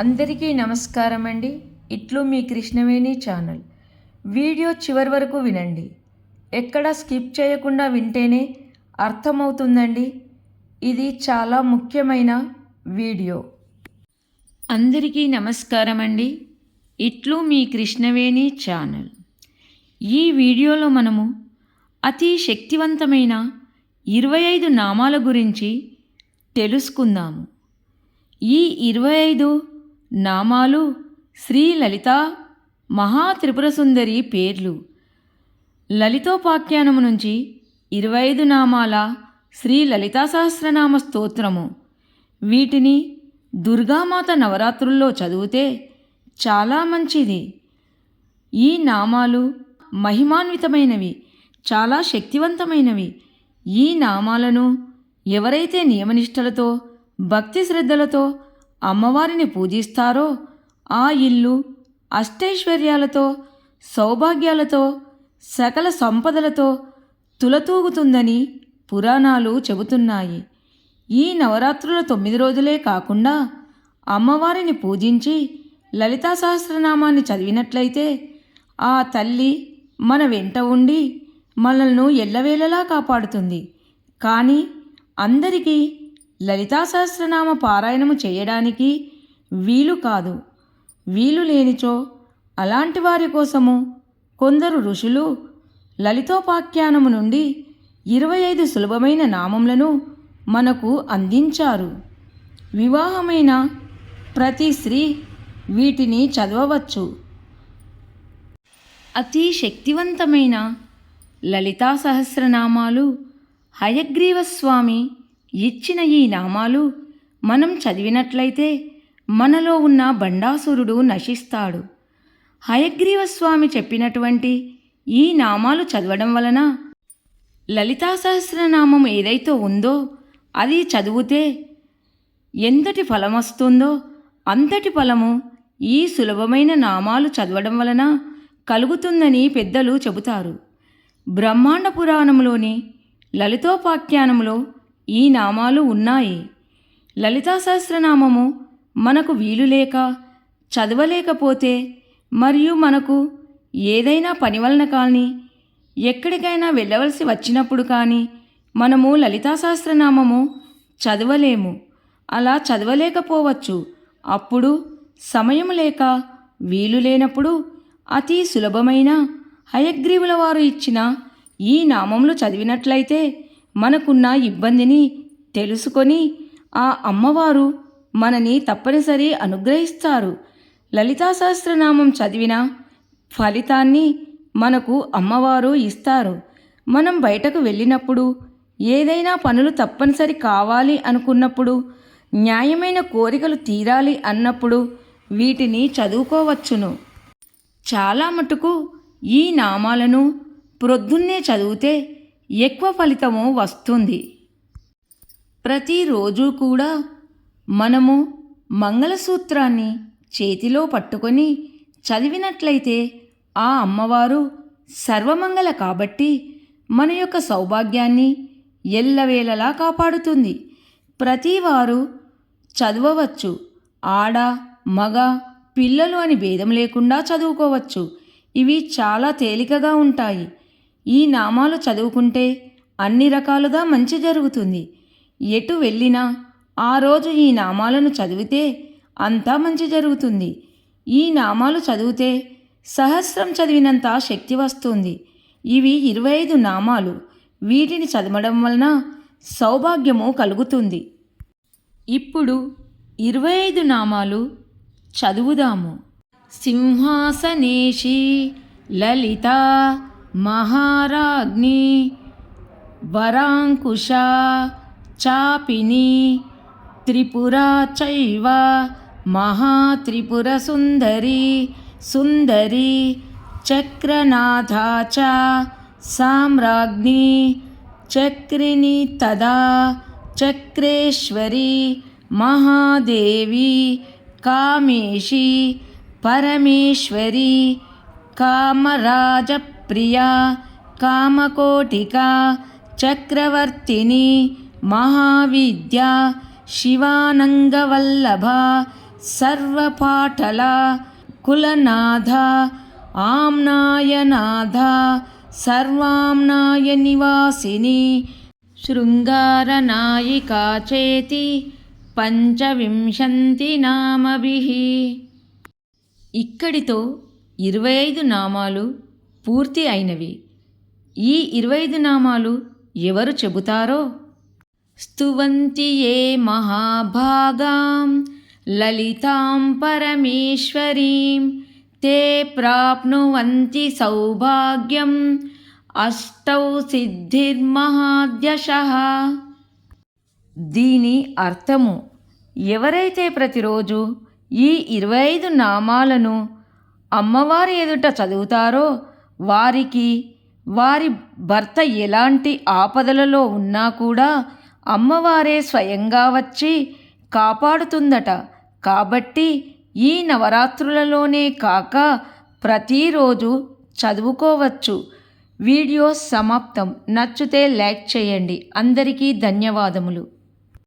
అందరికీ నమస్కారం అండి. ఇట్లు మీ కృష్ణవేణి ఛానల్. వీడియో చివరి వరకు వినండి. ఎక్కడ స్కిప్ చేయకుండా వింటేనే అర్థమవుతుందండి. ఇది చాలా ముఖ్యమైన వీడియో. అందరికీ నమస్కారం అండి. ఇట్లు మీ కృష్ణవేణి ఛానల్. ఈ వీడియోలో మనము అతి శక్తివంతమైన ఇరవై ఐదు నామాల గురించి తెలుసుకుందాము. ఈ ఇరవై ఐదు నామాలు శ్రీ లలిత మహా త్రిపుర సుందరి పేర్లు లలితోపాఖ్యానము నుంచి ఇరవై ఐదు నామాల శ్రీ లలితా సహస్రనామ స్తోత్రము. వీటిని దుర్గామాత నవరాత్రుల్లో చదివితే చాలా మంచిది. ఈ నామాలు మహిమాన్వితమైనవి చాలా శక్తివంతమైనవి. ఈ నామాలను ఎవరైతే నియమనిష్టలతో భక్తి శ్రద్ధలతో అమ్మవారిని పూజిస్తారో? ఆ ఇల్లు అష్టైశ్వర్యాలతో సౌభాగ్యాలతో సకల సంపదలతో తులతూగుతుందని పురాణాలు చెబుతున్నాయి. ఈ నవరాత్రుల తొమ్మిది రోజులే కాకుండా అమ్మవారిని పూజించి లలితా సహస్రనామాన్ని చదివినట్లయితే ఆ తల్లి మన వెంట ఉండి మనల్ని ఎల్లవేళలా కాపాడుతుంది. కానీ అందరికీ లలితా సహస్రనామ పారాయణము చేయడానికి వీలు కాదు. వీలు లేనిచో అలాంటి వారి కోసము కొందరు ఋషులు లలితోపాఖ్యానము నుండి ఇరవై ఐదు సులభమైన నామములను మనకు అందించారు. వివాహమైన ప్రతి స్త్రీ వీటిని చదవవచ్చు. అతి శక్తివంతమైన లలితా సహస్రనామాలు హయగ్రీవస్వామి స్వామి ఇచ్చిన ఈ నామాలు మనం చదివినట్లయితే మనలో ఉన్న బండాసురుడు నశిస్తాడు. హయగ్రీవ స్వామి చెప్పినటువంటి ఈ నామాలు చదవడం వలన లలితా సహస్రనామం ఏదైతే ఉందో అది చదివితే ఎంతటి ఫలం వస్తుందో అంతటి ఫలము ఈ సులభమైన నామాలు చదవడం వలన కలుగుతుందని పెద్దలు చెబుతారు. బ్రహ్మాండ పురాణంలోని లలితోపాఖ్యానంలో ఈ నామాలు ఉన్నాయి. లలితా సహస్రనామము మనకు వీలు లేక చదవలేకపోతే మరియు మనకు ఏదైనా పని వలన కానీ ఎక్కడికైనా వెళ్ళవలసి వచ్చినప్పుడు కానీ మనము లలితా సహస్రనామము చదవలేము. అలా చదవలేకపోవచ్చు. అప్పుడు సమయం లేక వీలు లేనప్పుడు అతి సులభమైన హయగ్రీవుల వారు ఇచ్చిన ఈ నామములు చదివినట్లయితే మనకున్న ఇబ్బందిని తెలుసుకొని ఆ అమ్మవారు మనని తప్పనిసరి అనుగ్రహిస్తారు. లలితా సహస్రనామం చదివిన ఫలితాన్ని మనకు అమ్మవారు ఇస్తారు. మనం బయటకు వెళ్ళినప్పుడు ఏదైనా పనులు తప్పనిసరి కావాలి అనుకున్నప్పుడు న్యాయమైన కోరికలు తీరాలి అన్నప్పుడు వీటిని చదువుకోవచ్చును. చాలా మటుకు ఈ నామాలను ప్రొద్దున్నే చదివితే ఎక్కువ ఫలితము వస్తుంది. ప్రతిరోజు కూడా మనము మంగళసూత్రాన్ని చేతిలో పట్టుకొని చదివినట్లయితే ఆ అమ్మవారు సర్వమంగళ కాబట్టి మన యొక్క సౌభాగ్యాన్ని ఎల్లవేళలా కాపాడుతుంది. ప్రతివారు చదవవచ్చు. ఆడ మగ పిల్లలు అని భేదం లేకుండా చదువుకోవచ్చు. ఇవి చాలా తేలికగా ఉంటాయి. ఈ నామాలు చదువుకుంటే అన్ని రకాలుగా మంచి జరుగుతుంది. ఎటు వెళ్ళినా ఆ రోజు ఈ నామాలను చదివితే అంతా మంచి జరుగుతుంది. ఈ నామాలు చదివితే సహస్రం చదివినంత శక్తి వస్తుంది. ఇవి ఇరవై ఐదు నామాలు. వీటిని చదవడం వలన సౌభాగ్యము కలుగుతుంది. ఇప్పుడు ఇరవై ఐదు నామాలు చదువుదాము. సింహాసనేషి లలిత महाराज्ञी वराङ्कुशा चापिनी त्रिपुरा चैव महात्रिपुरसुन्दरी सुन्दरी चक्रनाथा च साम्राज्ञी चक्रिणी तदा चक्रेश्वरी महादेवी कामेशी परमेश्वरी कामराज ప్రియా కామకోటికా చక్రవర్తిని మహావిద్య శివానంగవల్లభ సర్వపాటల కులనాథ ఆమ్నాయనాథ సర్వాంనాయ నివాసిని శృంగారనాయికా చేతి పంచవింశంతి నామభి. ఇక్కడితో ఇరవై ఐదు నామాలు పూర్తి అయినవి. ఈ ఇరవై ఐదు నామాలు ఎవరు చెబుతారో? స్తువంతి ఏ మహాభాగాం లలితాం పరమేశ్వరీం తే ప్రాప్నువంతి సౌభాగ్యం అష్టౌ సిద్ధిర్మహాద్యశ. దీని అర్థము ఎవరైతే ప్రతిరోజు ఈ ఇరవై ఐదు నామాలను అమ్మవారి ఎదుట చదువుతారో వారికి వారి భర్త ఎలాంటి ఆపదలలో ఉన్నా కూడా అమ్మవారే స్వయంగా వచ్చి కాపాడుతుందట. కాబట్టి ఈ నవరాత్రులలోనే కాక ప్రతిరోజు చదువుకోవచ్చు. వీడియో సమాప్తం. నచ్చితే లైక్ చేయండి. అందరికీ ధన్యవాదములు.